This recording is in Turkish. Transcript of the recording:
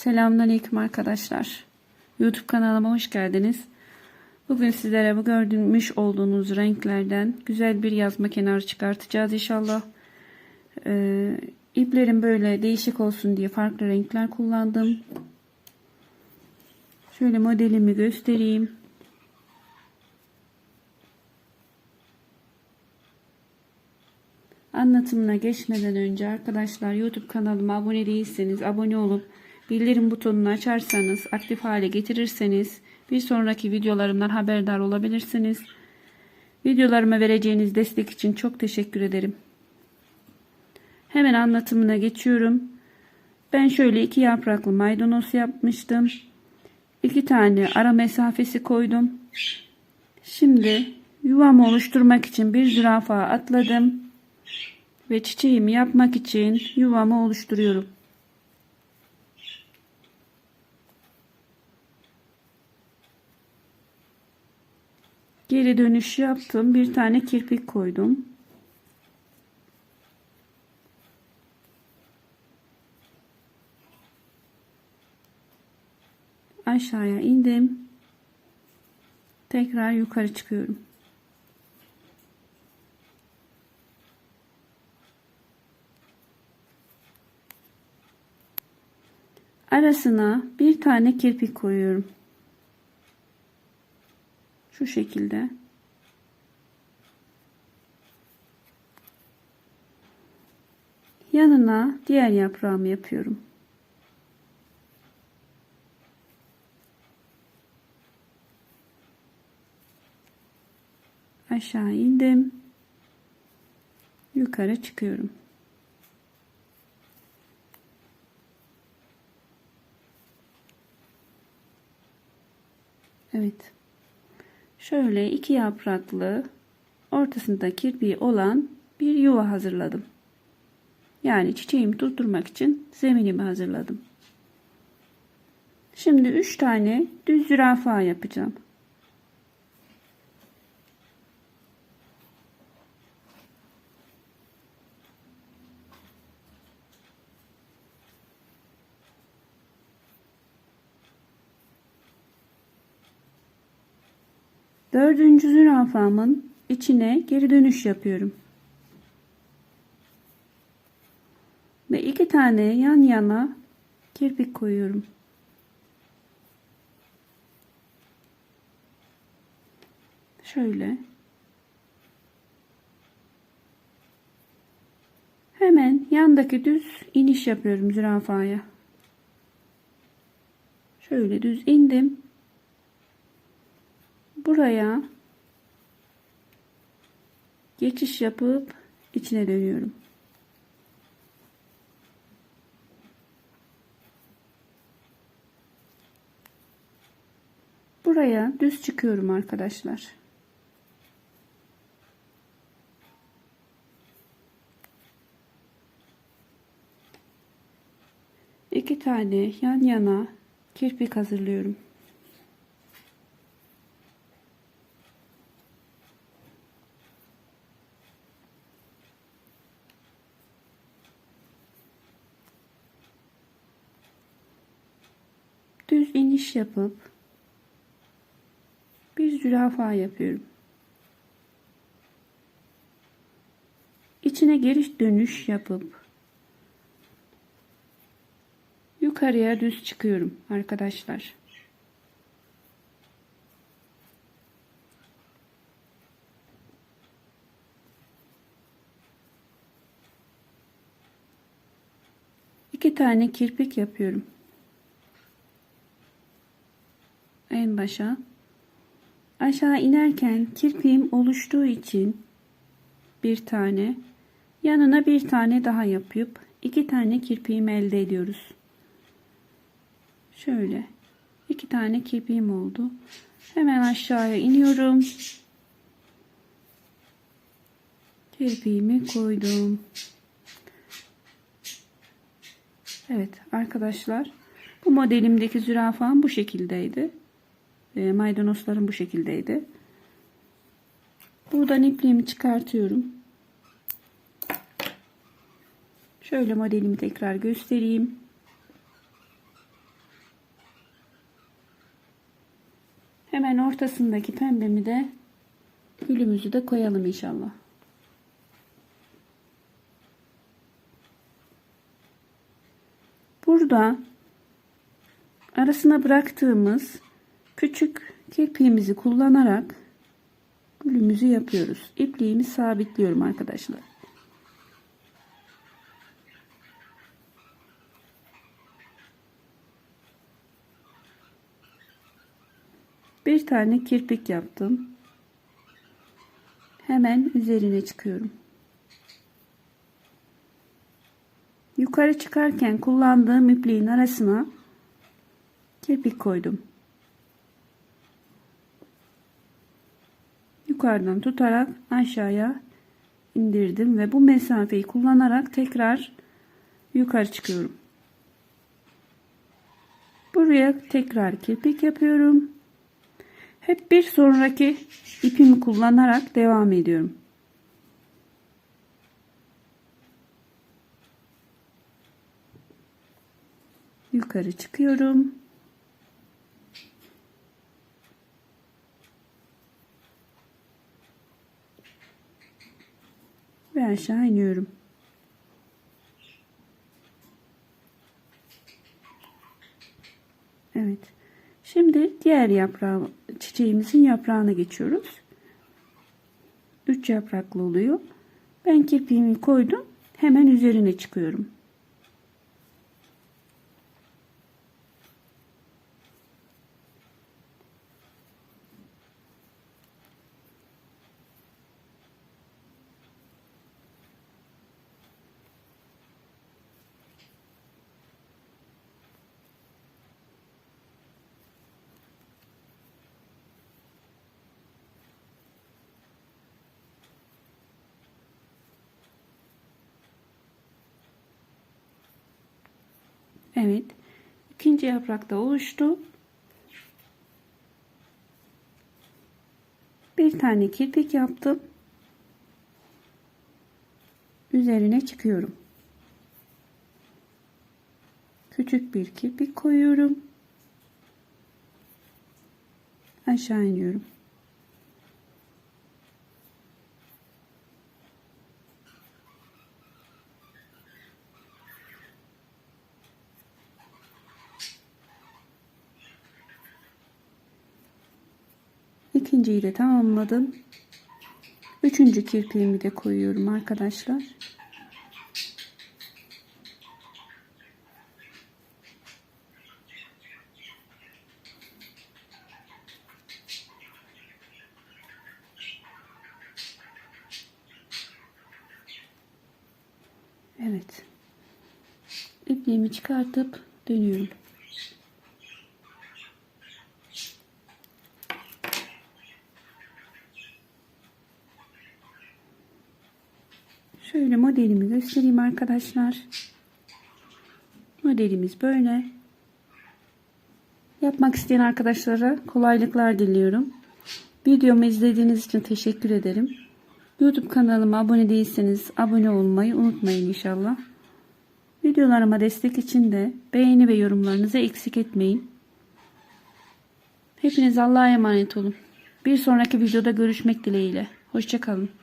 Selamünaleyküm arkadaşlar. YouTube kanalıma hoş geldiniz. Bugün sizlere bu görmüş olduğunuz renklerden güzel bir yazma kenarı çıkartacağız inşallah. Ee, iplerim böyle değişik olsun diye farklı renkler kullandım. Şöyle modelimi göstereyim. Anlatımına geçmeden önce arkadaşlar YouTube kanalıma abone değilseniz abone olup bildirim butonunu açarsanız aktif hale getirirseniz bir sonraki videolarımdan haberdar olabilirsiniz. Videolarıma vereceğiniz destek için çok teşekkür ederim. Hemen anlatımına geçiyorum. Ben şöyle iki yapraklı maydanoz yapmıştım. İki tane ara mesafesi koydum. Şimdi yuvamı oluşturmak için bir zürafa atladım ve çiçeğimi yapmak için yuvamı oluşturuyorum. Geri dönüş yaptım. Bir tane kirpik koydum. Aşağıya indim. Tekrar yukarı çıkıyorum. Arasına bir tane kirpik koyuyorum. Şu şekilde. Yanına diğer yaprağımı yapıyorum. Aşağı indim. Yukarı çıkıyorum. Evet. Şöyle iki yapraklı ortasında kirpiği olan bir yuva hazırladım. Yani çiçeğimi tutturmak için zeminimi hazırladım. Şimdi üç tane düz zürafa yapacağım. Dördüncü zürafamın içine geri dönüş yapıyorum. Ve iki tane yan yana kirpik koyuyorum. Şöyle. Hemen yandaki düz iniş yapıyorum zürafaya. Şöyle düz indim buraya geçiş yapıp içine dönüyorum. Buraya düz çıkıyorum arkadaşlar. İki tane yan yana kirpik hazırlıyorum. Yapıp bir zürafa yapıyorum. İçine geri dönüş yapıp yukarıya düz çıkıyorum arkadaşlar. İki tane kirpik yapıyorum. Başa. Aşağı inerken kirpiğim oluştuğu için bir tane yanına bir tane daha yapıp iki tane kirpiğim elde ediyoruz. Şöyle iki tane kirpiğim oldu. Hemen aşağıya iniyorum. Kirpiğimi koydum. Evet arkadaşlar bu modelimdeki zürafam bu şekildeydi. E, maydanozlarım bu şekildeydi. Buradan ipliğimi çıkartıyorum. Şöyle modelimi tekrar göstereyim. Hemen ortasındaki pembemi de gülümüzü de koyalım inşallah. Burada arasına bıraktığımız küçük kirpiğimizi kullanarak gülümüzü yapıyoruz. İpliğimi sabitliyorum arkadaşlar. Bir tane kirpik yaptım. Hemen üzerine çıkıyorum. Yukarı çıkarken kullandığım ipliğin arasına kirpik koydum. Yukarıdan tutarak aşağıya indirdim ve bu mesafeyi kullanarak tekrar yukarı çıkıyorum. Buraya tekrar kirpik yapıyorum. Hep bir sonraki ipimi kullanarak devam ediyorum. Yukarı çıkıyorum. Ve aşağı iniyorum. Evet. Şimdi diğer yaprağı, çiçeğimizin yaprağına geçiyoruz. Üç yapraklı oluyor. Ben kirpiğimi koydum. Hemen üzerine çıkıyorum. Evet. İkinci yaprak da oluştu. Bir tane kirpik yaptım. Üzerine çıkıyorum. Küçük bir kirpik koyuyorum. Aşağı iniyorum. İkinciyi de tamamladım. Üçüncü kirpiğimi de koyuyorum arkadaşlar. Evet. İpliğimi çıkartıp dönüyorum. Şöyle modelimi göstereyim arkadaşlar. Modelimiz böyle. Yapmak isteyen arkadaşlara kolaylıklar diliyorum. Videomu izlediğiniz için teşekkür ederim. YouTube kanalıma abone değilseniz abone olmayı unutmayın inşallah. Videolarıma destek için de beğeni ve yorumlarınızı eksik etmeyin. Hepiniz Allah'a emanet olun. Bir sonraki videoda görüşmek dileğiyle. Hoşçakalın.